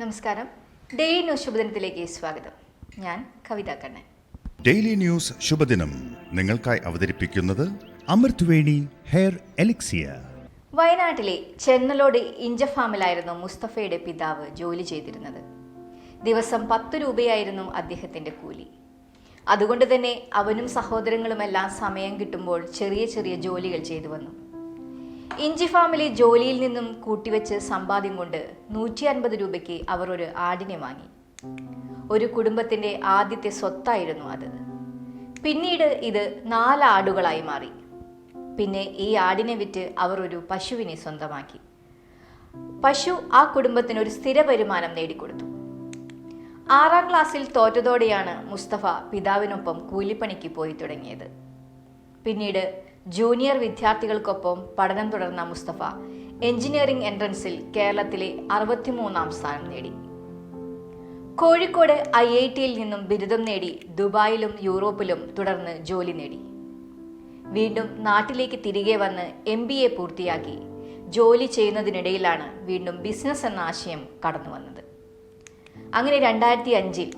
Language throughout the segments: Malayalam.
നമസ്കാരം. ഡെയിലി ന്യൂസ് ശുഭദിനത്തിലേക്ക് സ്വാഗതം. ഞാൻ കവിത കണ്ണൻ. ഡെയിലി ന്യൂസ് ശുഭദിനം നിങ്ങൾക്കായി അവതരിപ്പിക്കുന്നത് അമൃത്വേണി ഹെയർ എലിക്സിയ. വയനാട്ടിലെ ചെന്നലോട് ഇഞ്ചഫാമിലായിരുന്നു മുസ്തഫയുടെ പിതാവ് ജോലി ചെയ്തിരുന്നത്. ദിവസം പത്ത് രൂപയായിരുന്നു അദ്ദേഹത്തിന്റെ കൂലി. അതുകൊണ്ട് തന്നെ അവനും സഹോദരങ്ങളുമെല്ലാം സമയം കിട്ടുമ്പോൾ ചെറിയ ചെറിയ ജോലികൾ ചെയ്തു വന്നു. ഇഞ്ചി ഫാമിലെ ജോലിയിൽ നിന്നും കൂട്ടിവെച്ച് സമ്പാദ്യം കൊണ്ട് നൂറ്റി അൻപത് രൂപയ്ക്ക് അവർ ഒരു ആടിനെ വാങ്ങി. ഒരു കുടുംബത്തിന്റെ ആദ്യത്തെ സ്വത്തായിരുന്നു അത്. പിന്നീട് ഇത് നാല് ആടുകളായി മാറി. പിന്നെ ഈ ആടിനെ വിറ്റ് അവർ ഒരു പശുവിനെ സ്വന്തമാക്കി. പശു ആ കുടുംബത്തിന് ഒരു സ്ഥിര വരുമാനം നേടിക്കൊടുത്തു. ആറാം ക്ലാസ്സിൽ തോറ്റതോടെയാണ് മുസ്തഫ പിതാവിനൊപ്പം കൂലിപ്പണിക്ക് പോയി തുടങ്ങിയത്. പിന്നീട് ജൂനിയർ വിദ്യാർത്ഥികൾക്കൊപ്പം പഠനം തുടർന്ന മുസ്തഫ എഞ്ചിനീയറിംഗ് എൻട്രൻസിൽ കേരളത്തിലെ അറുപത്തിമൂന്നാം സ്ഥാനം നേടി. കോഴിക്കോട് ഐ ഐ ടിയിൽ നിന്നും ബിരുദം നേടി ദുബായിലും യൂറോപ്പിലും തുടർന്ന് ജോലി നേടി. വീണ്ടും നാട്ടിലേക്ക് തിരികെ വന്ന് എം ബി എ പൂർത്തിയാക്കി. ജോലി ചെയ്യുന്നതിനിടയിലാണ് വീണ്ടും ബിസിനസ് എന്ന ആശയം കടന്നു വന്നത്. അങ്ങനെ രണ്ടായിരത്തി അഞ്ചിൽ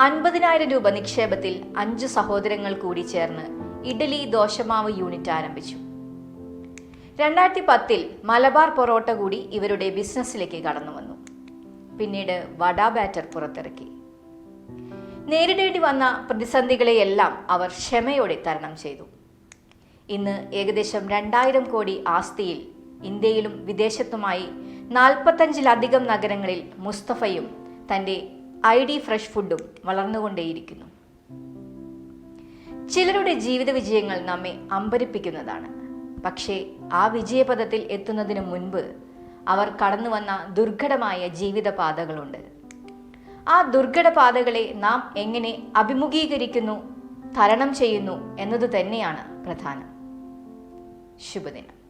അൻപതിനായിരം രൂപ നിക്ഷേപത്തിൽ അഞ്ച് സഹോദരങ്ങൾ കൂടി ചേർന്ന് ഇഡലി ദോശമാവ് യൂണിറ്റ് ആരംഭിച്ചു. രണ്ടായിരത്തി പത്തിൽ മലബാർ പൊറോട്ട കൂടി ഇവരുടെ ബിസിനസ്സിലേക്ക് കടന്നു വന്നു. പിന്നീട് വടാ ബാറ്റർ പുറത്തിറക്കി. നേരിടേണ്ടി വന്ന പ്രതിസന്ധികളെയെല്ലാം അവർ ക്ഷമയോടെ തരണം ചെയ്തു. ഇന്ന് ഏകദേശം രണ്ടായിരം കോടി ആസ്തിയിൽ ഇന്ത്യയിലും വിദേശത്തുമായി നാൽപ്പത്തഞ്ചിലധികം നഗരങ്ങളിൽ മുസ്തഫയും തന്റെ ഐ ഡി ഫ്രഷ് ഫുഡും വളർന്നുകൊണ്ടേയിരിക്കുന്നു. ചിലരുടെ ജീവിത വിജയങ്ങൾ നമ്മെ അമ്പരിപ്പിക്കുന്നതാണ്. പക്ഷേ ആ വിജയപഥത്തിൽ എത്തുന്നതിന് മുൻപ് അവർ കടന്നു വന്ന ദുർഘടമായ ജീവിതപാതകളുണ്ട്. ആ ദുർഘട പാതകളെ നാം എങ്ങനെ അഭിമുഖീകരിക്കുന്നു തരണം ചെയ്യുന്നു എന്നത് തന്നെയാണ് പ്രധാനം. ശുഭദിനം.